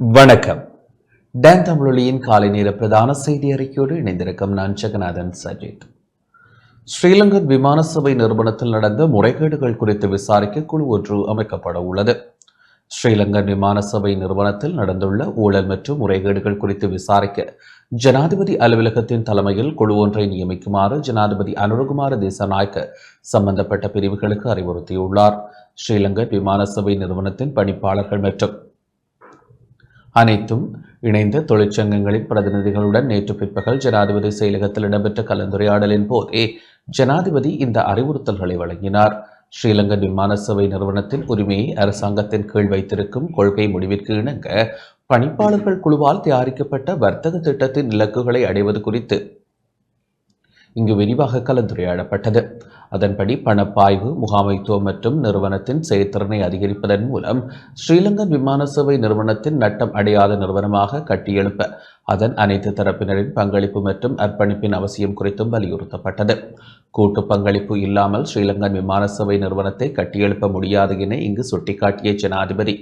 வணக்கம். டேன் தமிழொலியின் காலை நேர பிரதான செய்தி அறிக்கையோடு இணைந்திருக்கும் நான் ஜெகநாதன் சஜித். ஸ்ரீலங்கன் விமான சபை நிறுவனத்தில் நடந்த முறைகேடுகள் குறித்து விசாரிக்க குழு ஒன்று அமைக்கப்பட உள்ளது. ஸ்ரீலங்கன் விமான சபை நிறுவனத்தில் நடந்துள்ள ஊழல் மற்றும் முறைகேடுகள் குறித்து விசாரிக்க ஜனாதிபதி அலுவலகத்தின் தலைமையில் குழு ஒன்றை நியமிக்குமாறு ஜனாதிபதி அனுரகுமார தேசநாயக்க சம்பந்தப்பட்ட பிரிவுகளுக்கு அறிவுறுத்தியுள்ளார். ஸ்ரீலங்கன் விமான சபை நிறுவனத்தின் பணிப்பாளர்கள் மற்றும் அனைத்தும் இணைந்த தொழிற்சங்கங்களின் பிரதிநிதிகளுடன் நேற்று பிற்பகல் ஜனாதிபதி செயலகத்தில் இடம்பெற்ற கலந்துரையாடலின் போதே ஜனாதிபதி இந்த அறிவுறுத்தல்களை வழங்கினார். ஸ்ரீலங்கன் விமான சேவை நிறுவனத்தின் உரிமையை அரசாங்கத்தின் கீழ் வைத்திருக்கும் கொள்கை முடிவிற்கு இணங்க பணிப்பாளர்கள் குழுவால் தயாரிக்கப்பட்ட வர்த்தக திட்டத்தின் இலக்குகளை அடைவது குறித்து இங்கு விரிவாக கலந்துரையாடப்பட்டது. அதன்படி பணப்பாய்வு முகாமைத்துவம் மற்றும் நிறுவனத்தின் செயற்திறனை அதிகரிப்பதன் மூலம் ஸ்ரீலங்கன் விமான சேவை நிறுவனத்தின் நட்டம் அடையாத நிறுவனமாக கட்டியெழுப்ப அதன் அனைத்து தரப்பினரின் பங்களிப்பு மற்றும் அர்ப்பணிப்பின் அவசியம் குறித்தும் வலியுறுத்தப்பட்டது. கூட்டு பங்களிப்பு இல்லாமல் ஸ்ரீலங்கன் விமான சேவை நிறுவனத்தை கட்டியெழுப்ப முடியாது என இங்கு சுட்டிக்காட்டிய ஜனாதிபதி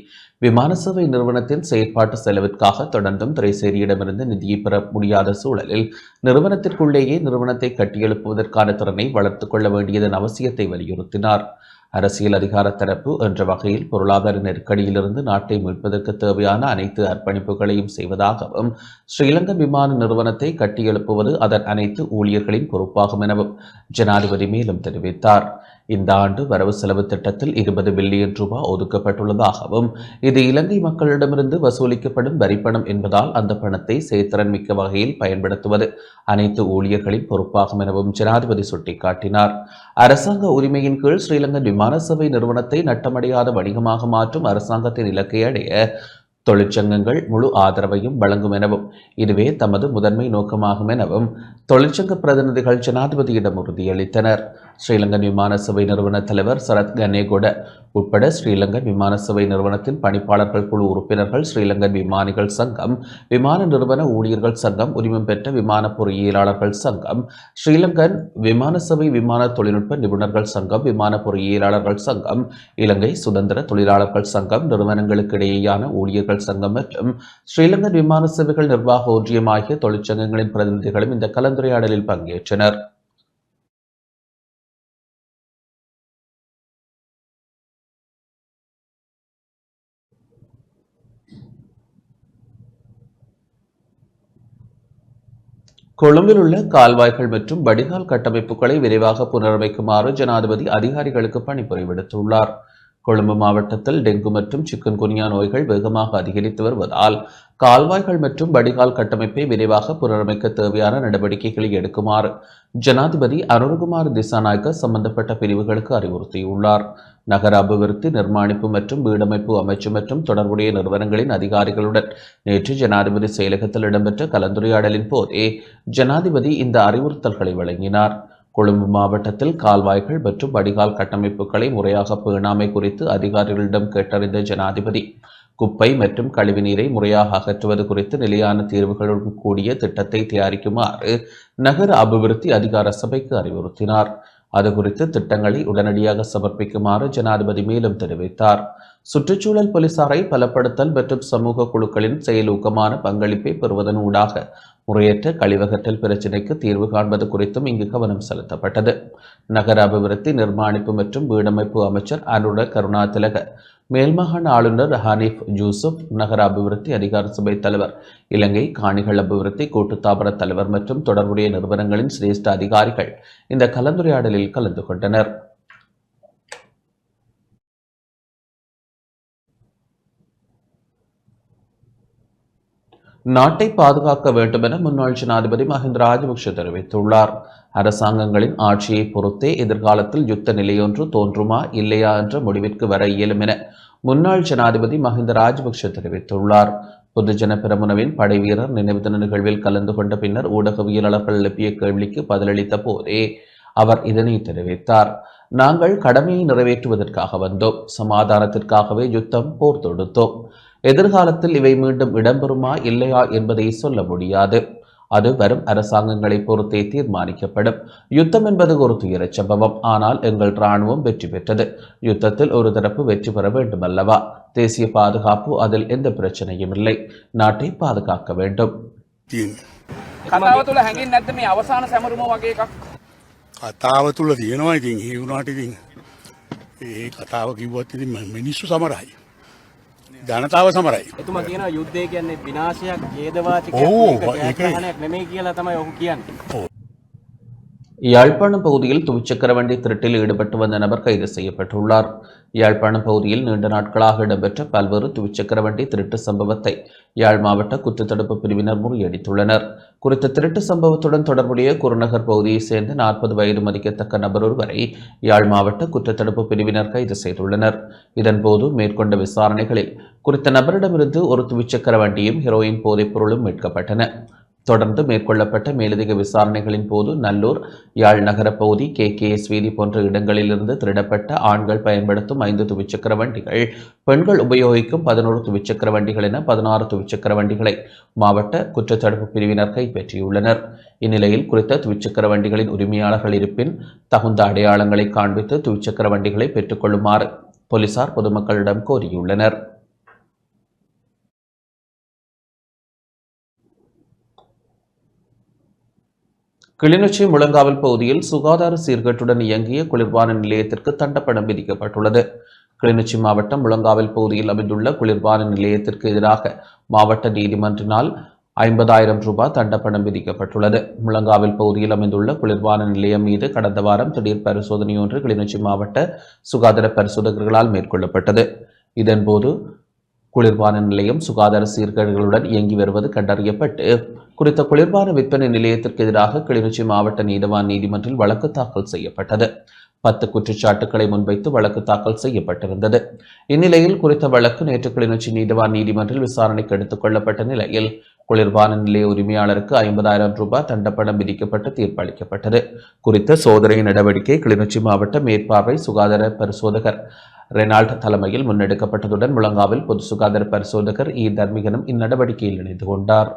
விமான சேவை நிறுவனத்தின் செயற்பாட்டு செலவிற்காக தொடர்ந்தும் திரைசேரியிடமிருந்து நிதியை பெற முடியாத சூழலில் நிறுவனத்திற்குள்ளேயே நிறுவனத்தை கட்டியெழுப்புவதற்கான திறனை வளர்த்துக் கொள்ள வேண்டியதன் அவசியத்தை வலியுறுத்தினார். அரசியல் அதிகார தரப்பு என்ற வகையில் பொருளாதார நெருக்கடியிலிருந்து நாட்டை மீட்பதற்கு தேவையான அனைத்து அர்ப்பணிப்புகளையும் செய்வதாகவும் ஸ்ரீலங்கன் விமான நிறுவனத்தை கட்டியெழுப்புவது அதன் அனைத்து ஊழியர்களின் பொறுப்பாகும் எனவும் ஜனாதிபதி மேலும் தெரிவித்தார். இந்த ஆண்டு வரவு செலவு திட்டத்தில் இருபது பில்லியன் ரூபாய் ஒதுக்கப்பட்டுள்ளதாகவும் இது இலங்கை மக்களிடமிருந்து வசூலிக்கப்படும் வரிப்பணம் என்பதால் அந்த பணத்தை செயற்திறன் மிக்க வகையில் பயன்படுத்துவது அனைத்து ஊழியர்களின் பொறுப்பாகும் எனவும் ஜனாதிபதி சுட்டிக்காட்டினார். அரசாங்க உரிமையின் கீழ் ஸ்ரீலங்கன் விமான சேவை நிறுவனத்தை நட்டமடையாத வணிகமாக மாற்றும் அரசாங்கத்தின் இலக்கை அடைய தொழிற்சங்கங்கள் முழு ஆதரவையும் வழங்கும் எனவும் இதுவே தமது முதன்மை நோக்கமாகும் எனவும் தொழிற்சங்க பிரதிநிதிகள் ஜனாதிபதியிடம் உறுதியளித்தனர். ஸ்ரீலங்கன் விமான சபை நிறுவன தலைவர் சரத் கனேகொட உட்பட ஸ்ரீலங்கன் விமான சபை நிறுவனத்தின் பணிப்பாளர்கள் குழு உறுப்பினர்கள் ஸ்ரீலங்கன் விமானிகள் சங்கம் விமான நிறுவன ஊழியர்கள் சங்கம் உரிமம் பெற்ற விமான பொறியியலாளர்கள் சங்கம் ஸ்ரீலங்கன் விமான சபை விமான தொழில்நுட்ப நிபுணர்கள் சங்கம் விமான பொறியியலாளர்கள் சங்கம் இலங்கை சுதந்திர தொழிலாளர்கள் சங்கம் நிறுவனங்களுக்கு இடையேயான ஊழியர்கள் சங்கம் மற்றும் ஸ்ரீலங்கன் விமான சேவைகள் நிர்வாக ஒன்றியம் ஆகிய தொழிற்சங்கங்களின் பிரதிநிதிகளும் இந்த கலந்துரையாடலில் பங்கேற்றனர். கொழும்பில் உள்ள கால்வாய்கள் மற்றும் வடிகால் கட்டமைப்புகளை விரைவாக புனரமைக்குமாறு ஜனாதிபதி அதிகாரிகளுக்கு பணிபுரி விடுத்துள்ளார் கொழும்பு மாவட்டத்தில் டெங்கு மற்றும் சிக்கன் குனியா நோய்கள் வேகமாக அதிகரித்து வருவதால் கால்வாய்கள் மற்றும் வடிகால் கட்டமைப்பை விரைவாக புனரமைக்க தேவையான நடவடிக்கைகளை எடுக்குமாறு ஜனாதிபதி அருண்குமார் திசாநாயக்க சம்பந்தப்பட்ட பிரிவுகளுக்கு அறிவுறுத்தியுள்ளார். நகர அபிவிருத்தி நிர்மாணிப்பு மற்றும் வீடமைப்பு அமைச்சு மற்றும் தொடர்புடைய நிறுவனங்களின் அதிகாரிகளுடன் நேற்று ஜனாதிபதி செயலகத்தில் இடம்பெற்ற கலந்துரையாடலின் போதே ஜனாதிபதி இந்த அறிவுறுத்தல்களை வழங்கினார். கொழும்பு மாவட்டத்தில் கால்வாய்கள் மற்றும் வடிகால் கட்டமைப்புகளை முறையாக பேணாமை குறித்து அதிகாரிகளிடம் கேட்டறிந்த ஜனாதிபதி குப்பை மற்றும் கழிவுநீரை முறையாக அகற்றுவது குறித்து நிலையான தீர்வுகளுடன் கூடிய திட்டத்தை தயாரிக்குமாறு நகர அபிவிருத்தி அதிகார சபைக்கு அறிவுறுத்தினார். அது குறித்து திட்டங்களை உடனடியாக சமர்ப்பிக்குமாறு ஜனாதிபதி மேலும் தெரிவித்தார். சுற்றுச்சூழல் போலீசாரை பலப்படுத்தல் மற்றும் சமூக குழுக்களின் செயலூக்கமான பங்களிப்பை பெறுவதன் ஊடாக முறையற்ற கழிவகற்றல் பிரச்சினைக்கு தீர்வு காண்பது குறித்தும் இங்கு கவனம் செலுத்தப்பட்டது. நகர அபிவிருத்தி நிர்மாணிப்பு மற்றும் வீடமைப்பு அமைச்சர் அனுர கருணாதிலக மேல்மாகாண ஆளுநர் ஹனீஃப் ஜூசுப் நகர அபிவிருத்தி அதிகார சபை தலைவர் இலங்கை காணிகள் அபிவிருத்தி கூட்டுத்தாபன தலைவர் மற்றும் தொடர்புடைய நிறுவனங்களின் சிரேஷ்ட அதிகாரிகள் இந்த கலந்துரையாடலில் கலந்து கொண்டனர். நாட்டை பாதுகாக்க வேண்டும் என முன்னாள் ஜனாதிபதி மஹிந்த ராஜபக்ஷ தெரிவித்துள்ளார். அரசாங்கங்களின் ஆட்சியை பொறுத்தே எதிர்காலத்தில் யுத்த நிலையொன்று தோன்றுமா இல்லையா என்ற முடிவிற்கு வர இயலும் என முன்னாள் ஜனாதிபதி மஹிந்த ராஜபக்ஷ தெரிவித்துள்ளார். பொதுஜன பிரமுனவின் படை வீரர் நினைவு தின நிகழ்வில் கலந்து கொண்ட பின்னர் ஊடகவியலாளர்கள் எழுப்பிய கேள்விக்கு பதிலளித்த போதே அவர் இதனை தெரிவித்தார். நாங்கள் கடமையை நிறைவேற்றுவதற்காக வந்தோம். சமாதானத்திற்காகவே யுத்தம் போர் தொடுத்தோம். எதிர்காலத்தில் இவை மீண்டும் இடம்பெறுமா இல்லையா என்பதை சொல்ல முடியாது அது வரும் அரசாங்கங்களை பொறுத்தே தீர்மானிக்கப்படும் யுத்தம் என்பது ஒரு துயரச் சம்பவம் ஆனால் எங்கள் இராணுவம் வெற்றி பெற்றது யுத்தத்தில் ஒரு தரப்பு வெற்றி பெற வேண்டுமல்லவா தேசிய பாதுகாப்பு அதில் எந்த பிரச்சனையும் இல்லை நாட்டை பாதுகாக்க வேண்டும் තියෙන්නේ. කතාව තුළ හැඟින් නැත්ත මේ අවසාන සැමරුම වගේ එකක් කතාව තුළ තියෙනවා ඉතින් ඒ වුණාට ඉතින් ඒ කතාව කිව්වත් ඉතින් ම- මිනිස්සු සමරයි. ජනතාව සමරයි. එතුමා කියනවා යුද්ධය කියන්නේ විනාශයක්, ඛේදවාචකයක්, ඒක නෙමෙයි කියලා තමයි ඔහු කියන්නේ. ඔව් யாழ்ப்பாணம் பகுதியில் துவிச்சக்கர வண்டி திருட்டில் ஈடுபட்டு வந்த நபர் கைது செய்யப்பட்டுள்ளார். யாழ்ப்பாணம் பகுதியில் நீண்ட நாட்களாக இடம்பெற்ற பல்வேறு துவிச்சக்கர வண்டி திருட்டு சம்பவத்தை யாழ் மாவட்ட குற்றத்தடுப்பு பிரிவினர் முறியடித்துள்ளனர். குறித்த திருட்டு சம்பவத்துடன் தொடர்புடைய குருநகர் பகுதியைச் சேர்ந்த நாற்பது வயது மதிக்கத்தக்க நபர் ஒருவரை யாழ் மாவட்ட குற்றத்தடுப்பு பிரிவினர் கைது செய்துள்ளனர். இதன்போது மேற்கொண்ட விசாரணைகளில் குறித்த நபரிடமிருந்து ஒரு துவிச்சக்கர வண்டியும் ஹெரோயின் போதைப் பொருளும் மீட்கப்பட்டன. தொடர்ந்து மேற்கொள்ளப்பட்ட மேலதிக விசாரணைகளின் போது நல்லூர் யாழ் நகர பகுதி கே. கே. எஸ். வீதி போன்ற இடங்களிலிருந்து திருடப்பட்ட ஆண்கள் பயன்படுத்தும் ஐந்து துவிச்சக்கர வண்டிகள் பெண்கள் உபயோகிக்கும் பதினோரு துவிச்சக்கர வண்டிகள் என பதினாறு துவிச்சக்கர வண்டிகளை மாவட்ட குற்றத்தடுப்பு பிரிவினர் கைப்பற்றியுள்ளனர். இந்நிலையில் குறித்த துவிச்சக்கர வண்டிகளின் உரிமையாளர்கள் இருப்பின் தகுந்த அடையாளங்களை காண்பித்து துவிச்சக்கர வண்டிகளை பெற்றுக்கொள்ளுமாறு போலீசார் பொதுமக்களிடம் கோரியுள்ளனர். கிளிநொச்சி முழங்காவல் பகுதியில் சுகாதார சீர்கேட்டுடன் இயங்கிய குளிர்பான நிலையத்திற்கு தண்டப்படம் விதிக்கப்பட்டுள்ளது. கிளிநொச்சி மாவட்டம் முழங்காவல் பகுதியில் அமைந்துள்ள குளிர்பான நிலையத்திற்கு எதிராக மாவட்ட நீதிமன்றினால் ஐம்பதாயிரம் ரூபாய் தண்டப்பணம் விதிக்கப்பட்டுள்ளது. முழங்காவில் பகுதியில் அமைந்துள்ள குளிர்பான நிலையம் மீது கடந்த வாரம் திடீர் பரிசோதனையொன்று கிளிநொச்சி மாவட்ட சுகாதார பரிசோதகர்களால் மேற்கொள்ளப்பட்டது. இதன்போது குளிர்பான நிலையம் சுகாதார சீர்கேடுகளுடன் இயங்கி வருவது கண்டறியப்பட்டு குறித்த குளிர்பான விற்பனை நிலையத்திற்கு எதிராக கிளிநொச்சி மாவட்ட நீதவான் நீதிமன்றில் வழக்கு தாக்கல் செய்யப்பட்டது. பத்து குற்றச்சாட்டுகளை முன்வைத்து வழக்கு தாக்கல் செய்யப்பட்டிருந்தது. இந்நிலையில் குறித்த வழக்கு நேற்று கிளிநொச்சி நீதவான் நீதிமன்றில் விசாரணைக்கு எடுத்துக் கொள்ளப்பட்ட நிலையில் குளிர்பான நிலைய உரிமையாளருக்கு ஐம்பதாயிரம் ரூபாய் தண்டப்பணம் விதிக்கப்பட்டு தீர்ப்பளிக்கப்பட்டது. குறித்த சோதனை நடவடிக்கை கிளிநொச்சி மாவட்ட மேற்பார்வை சுகாதார பரிசோதகர் ரெனால்ட் தலைமையில் முன்னெடுக்கப்பட்டதுடன் முழங்காவில் பொது சுகாதார பரிசோதகர் இ தர்மிகனும் இந்நடவடிக்கையில் இணைந்து கொண்டார்.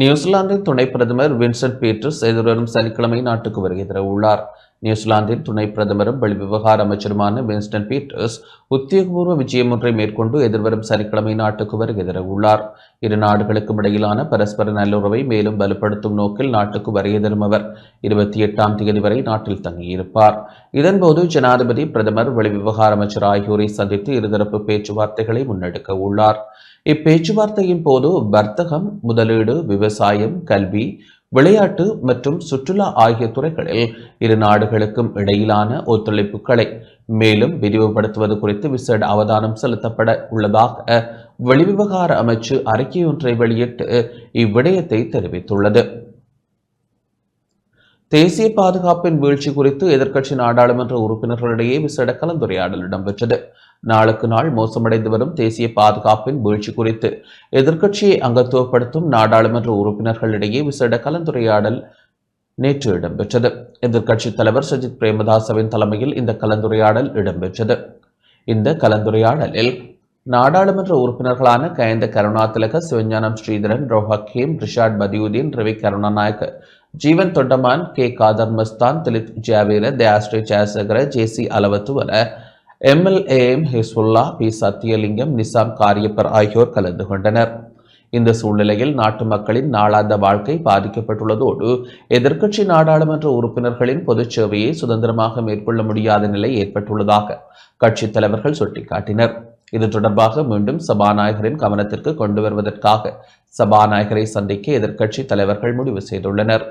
நியூசிலாந்தின் துணை பிரதமர் வின்சென்ட் பீட்டர்ஸ் எதிர்வரும் சனிக்கிழமை நாட்டுக்கு வருகை தர உள்ளார். நியூசிலாந்தின் துணை பிரதமரும் வெளிவிவகார அமைச்சருமான வின்ஸ்டன் பீட்டர்ஸ் உத்தியோகபூர்வ விஜயம் ஒன்றை மேற்கொண்டு எதிர்வரும் சனிக்கிழமை நாட்டுக்கு வருகை தர உள்ளார். இரு நாடுகளுக்கும் இடையிலான பரஸ்பர நல்லுறவை மேலும் வலுப்படுத்தும் நோக்கில் நாட்டுக்கு வருகை தரும் அவர் இருபத்தி எட்டாம் தேதி வரை நாட்டில் தங்கியிருப்பார். இதன்போது ஜனாதிபதி பிரதமர் வெளிவிவகார அமைச்சர் ஆகியோரை சந்தித்து இருதரப்பு பேச்சுவார்த்தைகளை முன்னெடுக்க உள்ளார். இப்பேச்சுவார்த்தையின் போது வர்த்தகம் முதலீடு விவசாயம் கல்வி விளையாட்டு மற்றும் சுற்றுலா ஆகிய துறைகளில் இரு நாடுகளுக்கும் இடையிலான ஒத்துழைப்புகளை மேலும் விரிவுபடுத்துவது குறித்து விசேட அவதானம் செலுத்தப்பட உள்ளதாக வெளிவிவகார அமைச்சு அறிக்கையொன்றை வெளியிட்டு இவ்விடயத்தை தெரிவித்துள்ளது. தேசிய பாதுகாப்பின் வீழ்ச்சி குறித்து எதிர்க்கட்சி நாடாளுமன்ற உறுப்பினர்களிடையே விசேட கலந்துரையாடல் இடம்பெற்றது. நாளுக்கு நாள் மோசமடைந்து வரும் தேசிய பாதுகாப்பின் வீழ்ச்சி குறித்து எதிர்க்கட்சியை அங்கத்துவப்படுத்தும் நாடாளுமன்ற உறுப்பினர்களிடையே விசேட கலந்துரையாடல் நேற்று இடம்பெற்றது. எதிர்க்கட்சித் தலைவர் சஜித் பிரேமதாசவின் தலைமையில் இந்த கலந்துரையாடல் இடம்பெற்றது. இந்த கலந்துரையாடலில் நாடாளுமன்ற உறுப்பினர்களான Gayantha Karunathilaka Sivagnanam Sritharan Rauff Hakeem Rishad Bathiudeen Ravi Karunanayake Jeevan Thondaman K. Kader Masthan Dilith Jayaweera Dayasiri Jayasekara JC Alawathuwala MLAM Hizbullah P. Sathiyalingam Nizam Kariyapper ஆகியோர் கலந்து கொண்டனர். இந்த சூழ்நிலையில் நாட்டு மக்களின் நாளாந்த வாழ்க்கை பாதிக்கப்பட்டுள்ளதோடு எதிர்க்கட்சி நாடாளுமன்ற உறுப்பினர்களின் பொதுச் சேவையை சுதந்திரமாக மேற்கொள்ள முடியாத நிலை ஏற்பட்டுள்ளதாக கட்சித் தலைவர்கள் சுட்டிக்காட்டினர். இது தொடர்பாக மீண்டும் சபாநாயகரின் கவனத்திற்கு கொண்டு வருவதற்காக சபாநாயகரை சந்திக்க எதிர்க்கட்சி தலைவர்கள் முடிவு செய்துள்ளனர்.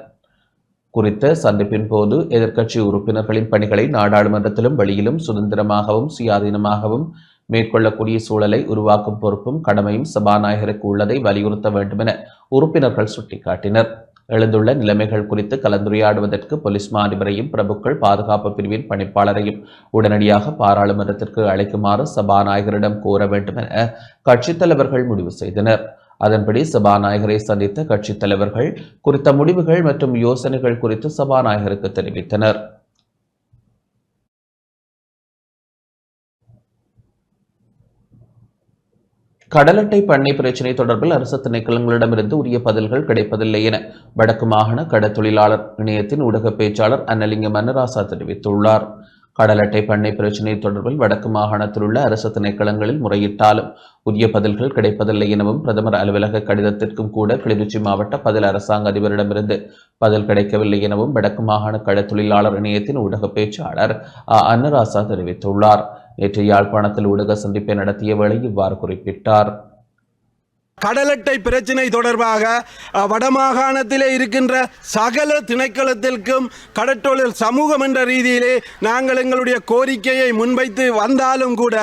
குறித்த சந்திப்பின் போது எதிர்க்கட்சி உறுப்பினர்களின் பணிகளை நாடாளுமன்றத்திலும் வெளியிலும் சுதந்திரமாகவும் சுயாதீனமாகவும் மேற்கொள்ளக்கூடிய சூழலை உருவாக்கும் பொறுப்பும் கடமையும் சபாநாயகருக்கு உள்ளதை வலியுறுத்த வேண்டுமென உறுப்பினர்கள் சுட்டிக்காட்டினர். எழுந்துள்ள நிலைமைகள் குறித்து கலந்துரையாடுவதற்கு போலீஸ் மாதிபரையும் பிரபுக்கள் பாதுகாப்பு பிரிவின் பணிப்பாளரையும் உடனடியாக பாராளுமன்றத்திற்கு அழைக்குமாறு சபாநாயகரிடம் கோர வேண்டும் என கட்சித் தலைவர்கள் முடிவு செய்தனர். அதன்படி சபாநாயகரை சந்தித்த கட்சித் தலைவர்கள் குறித்த முடிவுகள் மற்றும் யோசனைகள் குறித்து சபாநாயகருக்கு தெரிவித்தனர். கடலட்டை பண்ணை பிரச்சினை தொடர்பில் அரசு திணைக்களங்களிடமிருந்து உரிய பதில்கள் கிடைப்பதில்லை என வடக்கு மாகாண கடற்தொழிலாளர் இணையத்தின் ஊடக பேச்சாளர் அன்னலிங்கம் மன்னராசா தெரிவித்துள்ளார். கடலட்டை பண்ணை பிரச்சினை தொடர்பில் வடக்கு மாகாணத்தில் உள்ள அரசு திணைக்களங்களில் முறையிட்டாலும் உரிய பதில்கள் கிடைப்பதில்லை எனவும் பிரதமர் அலுவலக கடிதத்திற்கும் கூட கிளிநொச்சி மாவட்ட பதில் அரசாங்க அதிபரிடமிருந்து பதில் கிடைக்கவில்லை எனவும் வடக்கு மாகாண கடற்தொழிலாளர் இணையத்தின் ஊடக பேச்சாளர் அன்னராசா தெரிவித்துள்ளார். நேற்று யாழ்ப்பாணத்தில் ஊடக சந்திப்பை நடத்திய வேளை இவ்வாறு குறிப்பிட்டார். கடலட்டை பிரச்சினை தொடர்பாக வடமாகாணத்திலே இருக்கின்ற சகல திணைக்களத்திற்கும் கடற்றொழில் சமூகம் என்ற ரீதியிலே நாங்கள் எங்களுடைய கோரிக்கையை முன்வைத்து வந்தாலும் கூட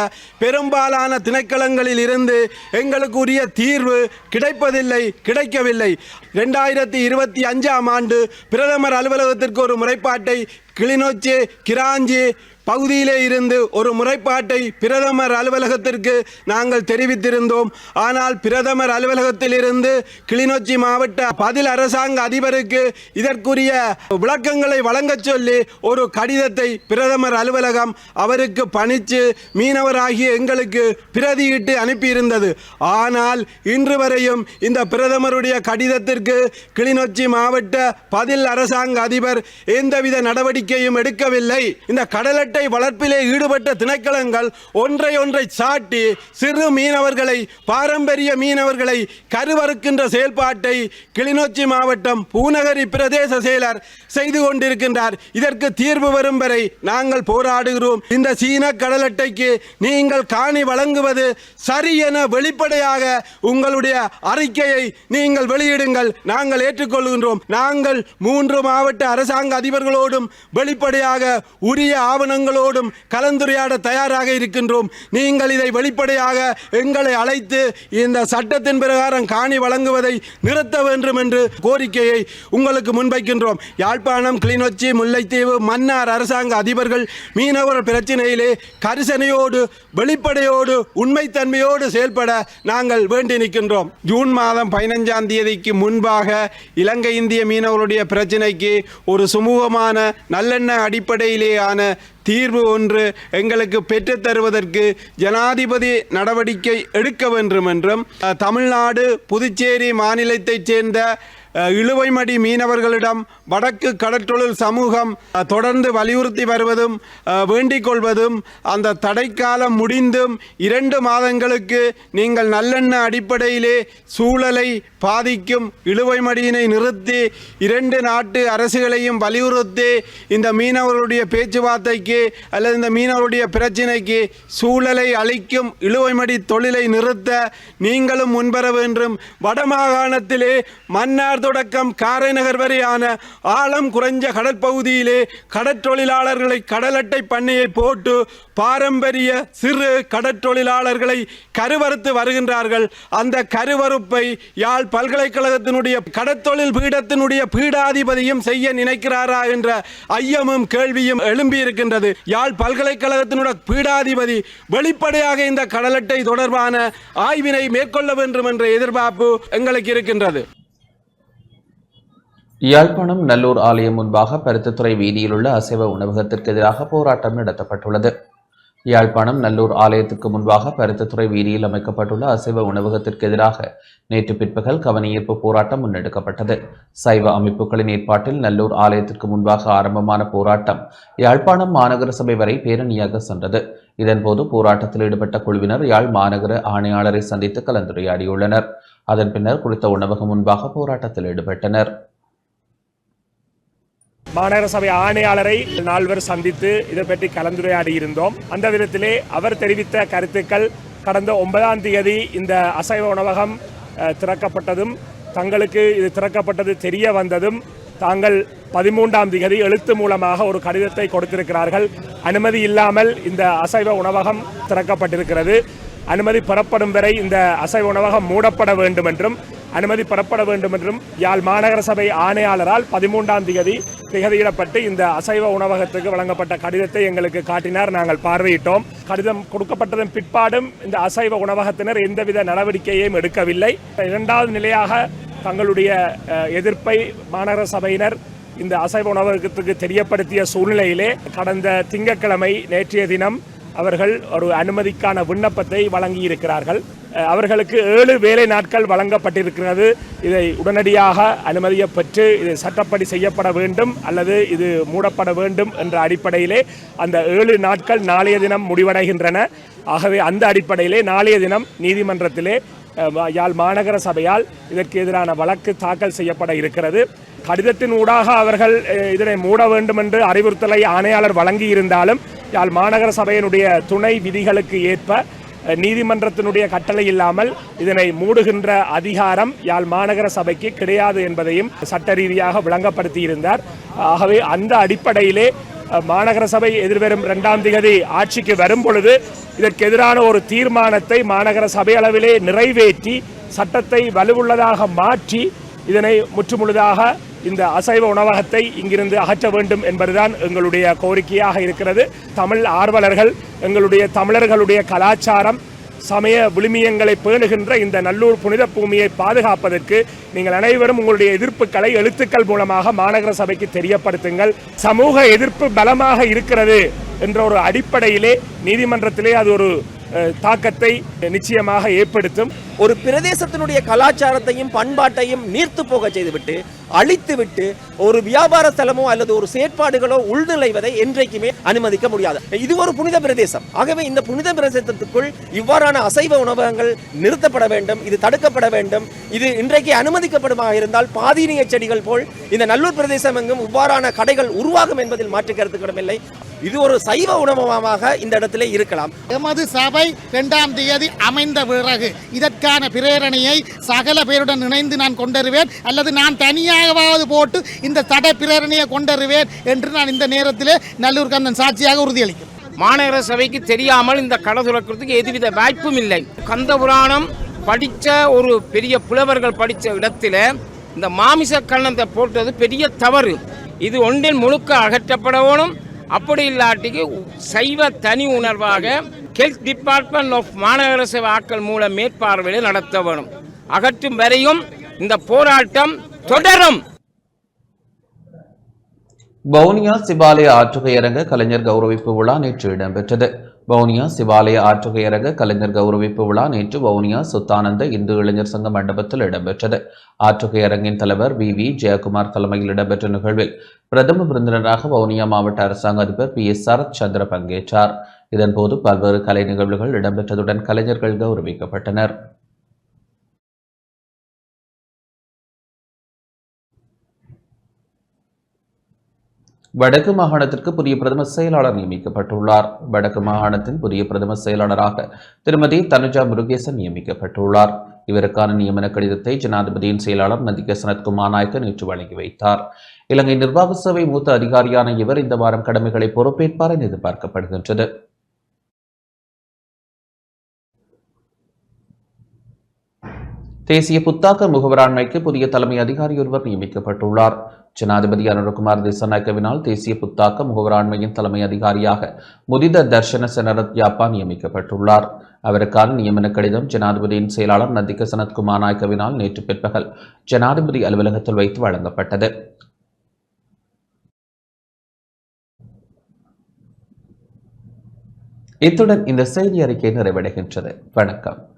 பெரும்பாலான திணைக்களங்களில் இருந்து எங்களுக்கு உரிய தீர்வு கிடைப்பதில்லை கிடைக்கவில்லை. ரெண்டாயிரத்தி இருபத்தி அஞ்சாம் ஆண்டு பிரதமர் அலுவலகத்திற்கு ஒரு முறைப்பாட்டை கிளிநொச்சி கிராஞ்சி பகுதியிலே இருந்து ஒரு முறைப்பாட்டை பிரதமர் அலுவலகத்திற்கு நாங்கள் தெரிவித்திருந்தோம். ஆனால் பிரதமர் அலுவலகத்திலிருந்து கிளிநொச்சி மாவட்ட பதில் அரசாங்க அதிபருக்கு இதற்குரிய விளக்கங்களை வழங்கச் சொல்லி ஒரு கடிதத்தை பிரதமர் அலுவலகம் அவருக்கு பணித்து மீனவராகிய எங்களுக்கு பிரதியிட்டு அனுப்பியிருந்தது. ஆனால் இன்று வரையும் இந்த பிரதமருடைய கடிதத்திற்கு கிளிநொச்சி மாவட்ட பதில் அரசாங்க அதிபர் எந்தவித நடவடிக்கையும் எடுக்கவில்லை. இந்த கடலட்ட வளர்ப்பிலே ஈடுபட்ட திணைக்களங்கள் ஒன்றை ஒன்றை சாட்டி சிறு மீனவர்களை பாரம்பரிய மீனவர்களை கருவறுக்கின்ற செயல்பாட்டை கிளிநொச்சி மாவட்டம் பூநகரி பிரதேச செயலர் செய்து கொண்டிருக்கின்றார். இதற்கு தீர்வு வரும் வரை நாங்கள் போராடுகிறோம். இந்த சீன கடலட்டைக்கு நீங்கள் காணி வழங்குவது சரி என வெளிப்படையாக உங்களுடைய அறிக்கையை நீங்கள் வெளியிடுங்கள். நாங்கள் ஏற்றுக்கொள்கின்றோம். நாங்கள் மூன்று மாவட்ட அரசாங்க அதிபர்களோடும் வெளிப்படையாக உரிய ஆவணங்கள் ஆவணங்களோடும் கலந்துரையாட தயாராக இருக்கின்றோம். நீங்கள் இதை வெளிப்படையாக எங்களை அழைத்து இந்த சட்டத்தின் பிரகாரம் காணி வழங்குவதை நிறுத்த வேண்டும் என்று கோரிக்கையை உங்களுக்கு முன்வைக்கின்றோம். யாழ்ப்பாணம் கிளிநொச்சி முல்லைத்தீவு மன்னார் அரசாங்க அதிபர்கள் மீனவர் பிரச்சினையிலே கரிசனையோடு வெளிப்படையோடு உண்மைத்தன்மையோடு செயல்பட நாங்கள் வேண்டி நிற்கின்றோம். ஜூன் மாதம் பதினஞ்சாம் தேதிக்கு முன்பாக இலங்கை இந்திய மீனவருடைய பிரச்சினைக்கு ஒரு சுமூகமான நல்லெண்ண அடிப்படையிலேயான தீர்வு ஒன்று எங்களுக்கு பெற்றுத் தருவதற்கு ஜனாதிபதி நடவடிக்கை எடுக்க வேண்டும் என்றும் தமிழ்நாடு புதுச்சேரி மாநிலத்தைச் சேர்ந்த இழுவைமடி மீனவர்களிடம் வடக்கு கடற்றொழில் சமூகம் தொடர்ந்து வலியுறுத்தி வருவதும் வேண்டிக் கொள்வதும் அந்த தடைக்காலம் முடிந்தும் இரண்டு மாதங்களுக்கு நீங்கள் நல்லெண்ண அடிப்படையிலே சூழலை பாதிக்கும் இழுவைமடியினை நிறுத்தி இரண்டு நாட்டு அரசுகளையும் வலியுறுத்தி இந்த மீனவர்களுடைய பேச்சுவார்த்தைக்கு அல்லது இந்த மீனவருடைய பிரச்சினைக்கு சூழலை அளிக்கும் இழுவைமடி தொழிலை நிறுத்த நீங்களும் முன்வர வேண்டும். வடமாகாணத்திலே மன்னார் தொடக்கம் காரைநகர் வரையான ஆழம் குறைஞ்ச கடற்பகுதியிலே கடற்றொழிலாளர்களை கடலட்டை பண்ணையை போட்டு பாரம்பரிய சிறு கடற்றொழிலாளர்களை கருவறுத்து வருகின்றார்கள். அந்த கருவறுப்பை யாழ் பல்கலைக்கழகத்தினுடைய கடற்தொழில் பீடத்தினுடைய பீடாதிபதியும் செய்ய நினைக்கிறாரா என்ற ஐயமும் கேள்வியும் எழும்பியிருக்கின்றது. யாழ் பல்கலைக்கழகத்தினுடைய பீடாதிபதி வெளிப்படையாக இந்த கடலட்டை தொடர்பான ஆய்வினை மேற்கொள்ள வேண்டும் என்ற எதிர்பார்ப்பு எங்களுக்கு இருக்கின்றது. யாழ்ப்பாணம் நல்லூர் ஆலயம் முன்பாக பருத்தத்துறை வீதியில் உள்ள அசைவ உணவகத்திற்கு எதிராக போராட்டம் நடத்தப்பட்டுள்ளது. யாழ்ப்பாணம் நல்லூர் ஆலயத்துக்கு முன்பாக பருத்தித்துறை வீதியில் அமைக்கப்பட்டுள்ள அசைவ உணவகத்திற்கு எதிராக நேற்று பிற்பகல் கவனஈர்ப்பு போராட்டம் முன்னெடுக்கப்பட்டது. சைவ அமைப்புகளின் ஏற்பாட்டில் நல்லூர் ஆலயத்திற்கு முன்பாக ஆரம்பமான போராட்டம் யாழ்ப்பாணம் மாநகர சபை வரை பேரணியாக சென்றது. இதன்போது போராட்டத்தில் ஈடுபட்ட குழுவினர் யாழ் மாநகர ஆணையாளரை சந்தித்து கலந்துரையாடியுள்ளனர். அதன் பின்னர் குறித்த உணவகம் முன்பாக போராட்டத்தில் ஈடுபட்டனர். மாநகர சபை ஆணையாளரை நால்வர் சந்தித்து இதை பற்றி கலந்துரையாடி இருந்தோம். அந்த விதத்திலே அவர் தெரிவித்த கருத்துக்கள் கடந்த ஒன்பதாம் தேதி இந்த அசைவ உணவகம் திறக்கப்பட்டதும் தங்களுக்கு இது திறக்கப்பட்டது தெரிய வந்ததும் தாங்கள் பதிமூன்றாம் திகதி எழுத்து மூலமாக ஒரு கடிதத்தை கொடுத்திருக்கிறார்கள். அனுமதி இல்லாமல் இந்த அசைவ உணவகம் திறக்கப்பட்டிருக்கிறது. அனுமதி பெறப்படும் வரை இந்த அசைவ உணவகம் மூடப்பட வேண்டும் என்றும் அனுமதி பெறப்பட வேண்டும் என்றும் யாழ் மாநகர சபை ஆணையாளரால் பதிமூன்றாம் திகதி திகதியிடப்பட்டு இந்த அசைவ உணவகத்துக்கு வழங்கப்பட்ட கடிதத்தை எங்களுக்கு காட்டினார். நாங்கள் பார்வையிட்டோம். கடிதம் கொடுக்கப்பட்டதன் பிற்பாடும் இந்த அசைவ உணவகத்தினர் எந்தவித நடவடிக்கையையும் எடுக்கவில்லை. இரண்டாவது நிலையாக தங்களுடைய எதிர்ப்பை மாநகர சபையினர் இந்த அசைவ உணவகத்துக்கு தெரியப்படுத்திய சூழ்நிலையிலே கடந்த திங்கட்கிழமை நேற்றைய தினம் அவர்கள் ஒரு அனுமதிக்கான விண்ணப்பத்தை வழங்கி இருக்கிறார்கள் அவர்களுக்கு ஏழு வேலை நாட்கள் வழங்கப்பட்டிருக்கிறது. இதை உடனடியாக அனுமதியை பெற்று இது சட்டப்படி செய்யப்பட வேண்டும் அல்லது இது மூடப்பட வேண்டும் என்ற அடிப்படையிலே அந்த ஏழு நாட்கள் நாளைய தினம் முடிவடைகின்றன. ஆகவே அந்த அடிப்படையிலே நாளைய தினம் நீதிமன்றத்திலே யாழ் மாநகர சபையால் இதற்கு எதிரான வழக்கு தாக்கல் செய்யப்பட இருக்கிறது. கடிதத்தின் ஊடாக அவர்கள் இதனை மூட வேண்டும் என்று அறிவுறுத்தலை ஆணையாளர் வழங்கியிருந்தாலும் யாழ் மாநகர சபையினுடைய துணை விதிகளுக்கு ஏற்ப நீதிமன்றத்தினுடைய கட்டளை இல்லாமல் இதனை மூடுகின்ற அதிகாரம் யாழ் மாநகர சபைக்கு கிடையாது என்பதையும் சட்ட ரீதியாக விளங்கப்படுத்தியிருந்தார். ஆகவே அந்த அடிப்படையிலே மாநகர சபை எதிர்வரும் இரண்டாம் திகதி ஆட்சிக்கு வரும் பொழுது இதற்கு எதிரான ஒரு தீர்மானத்தை மாநகர சபை அளவிலே நிறைவேற்றி சட்டத்தை வலுவுள்ளதாக மாற்றி இதனை முற்றுமுழுதாக இந்த அசைவ உணவகத்தை இங்கிருந்து அகற்ற வேண்டும் என்பதுதான் எங்களுடைய கோரிக்கையாக இருக்கிறது. தமிழ் ஆர்வலர்கள் எங்களுடைய தமிழர்களுடைய கலாச்சாரம் சமய விழுமியங்களை பேணுகின்ற இந்த நல்லூர் புனித பூமியை பாதுகாப்பதற்கு நீங்கள் அனைவரும் உங்களுடைய எதிர்ப்புகளை எழுத்துக்கள் மூலமாக மாநகர சபைக்கு தெரியப்படுத்துங்கள். சமூக எதிர்ப்பு பலமாக இருக்கிறது என்ற ஒரு அடிப்படையிலே நீதிமன்றத்திலே அது ஒரு தாக்கத்தை நிச்சயமாக ஏற்படுத்தும். ஒரு பிரதேசத்தினுடைய கலாச்சாரத்தையும் பண்பாட்டையும் நீர்த்து போக செய்துவிட்டு அழித்துவிட்டு ஒரு வியாபார ஸ்தலமோ அல்லது ஒரு செயற்பாடுகளோ உள்நுழைவதை என்றைக்குமே அனுமதிக்க முடியாது. இது ஒரு புனித பிரதேசம். ஆகவே இந்த புனித பிரதேசத்திற்குள் இவ்வாறான அசைவ உணவகங்கள் நிறுத்தப்பட வேண்டும் இது தடுக்கப்பட வேண்டும் இது இன்றைக்கு அனுமதிக்கப்படுமாக இருந்தால் பாதீனிய செடிகள் போல் இந்த நல்லூர் பிரதேசம் எங்கும் இவ்வாறான கடைகள் உருவாகும் என்பதில் மாற்று கருத்துக்கிடமில்லை இது ஒரு சைவ உணவகமாக இந்த இடத்திலே இருக்கலாம். எமது சபை இரண்டாம் தேதி அமைந்த பிறகு இதற்கான பிரேரணையை சகல பேருடன் இணைந்து நான் கொண்டருவேன். அல்லது நான் தனியாகவாவது போட்டு இந்த தடை பிரேரணையை கொண்டருவேன் என்று நான் இந்த நேரத்திலே நல்லூர் கந்தன் சாட்சியாக உறுதியளிக்கிறேன். மாநகர சபைக்கு தெரியாமல் இந்த கடை துறக்கிறதுக்கு எதுவித வாய்ப்பும் இல்லை. கந்த புராணம் படித்த ஒரு பெரிய புலவர்கள் படித்த இடத்துல இந்த மாமிச கண்ணத்தை போட்டது பெரிய தவறு. இது ஒன்றில் முழுக்க அகற்றப்படணும் அப்படி இல்லாட்டிக்கு சைவ தனி உணர்வாக ஹெல்த் டிபார்ட்மெண்ட் ஆஃப் மாநகர சபை ஆக்கள் மூலம் மேற்பார்வையில் நடத்த வேணும். அகற்றும் வரையும் இந்த போராட்டம் தொடரும். வவுனியா சிவாலய ஆற்றுகையரங்க கலைஞர் கௌரவிப்பு விழா நேற்று இடம்பெற்றது. வவுனியா சிவாலய ஆற்றுகையரக கலைஞர் கௌரவிப்பு விழா நேற்று வவுனியா சுத்தானந்த இந்து இளைஞர் சங்க மண்டபத்தில் இடம்பெற்றது. ஆற்றுகையரங்கின் தலைவர் வி. வி. ஜெயக்குமார் தலைமையில் இடம்பெற்ற நிகழ்வில் பிரதம விருந்தினராக வவுனியா மாவட்ட அரசாங்க அதிபர் பி. எஸ். சரத் சந்திர பங்கேற்றார். இதன்போது பல்வேறு கலை நிகழ்வுகள் இடம்பெற்றதுடன் கலைஞர்கள் கௌரவிக்கப்பட்டனர். வடக்கு மாகாணத்திற்கு புதிய பிரதம செயலாளர் நியமிக்கப்பட்டுள்ளார். வடக்கு மாகாணத்தின் புதிய பிரதம செயலாளராக திருமதி தனுஜா முருகேசன் நியமிக்கப்பட்டுள்ளார். இவருக்கான நியமன கடிதத்தை ஜனாதிபதியின் செயலாளர் நந்திக சனத்குமார் நாயக்க நேற்று வழங்கி வைத்தார். இலங்கை நிர்வாக சபை மூத்த அதிகாரியான இவர் இந்த வாரம் கடமைகளை பொறுப்பேற்பார் என எதிர்பார்க்கப்படுகின்றது. தேசிய புத்தாக்க முகவராண்மைக்கு புதிய தலைமை அதிகாரி ஒருவர் நியமிக்கப்பட்டுள்ளார். ஜனாதிபதி அனுரகுமார் திசநாயக்கவினால் தேசிய புத்தாக்க முகவராண்மையின் தலைமை அதிகாரியாக முதித தர்ஷன செனரத் யாப்பா நியமிக்கப்பட்டுள்ளார். அவருக்கான நியமன கடிதம் ஜனாதிபதியின் செயலாளர் நந்திக சனத்குமார் நாயக்கவினால் நேற்று பிற்பகல் ஜனாதிபதி அலுவலகத்தில் வைத்து வழங்கப்பட்டது. இத்துடன் இந்த செய்தி அறிக்கை நிறைவடைகின்றது. வணக்கம்.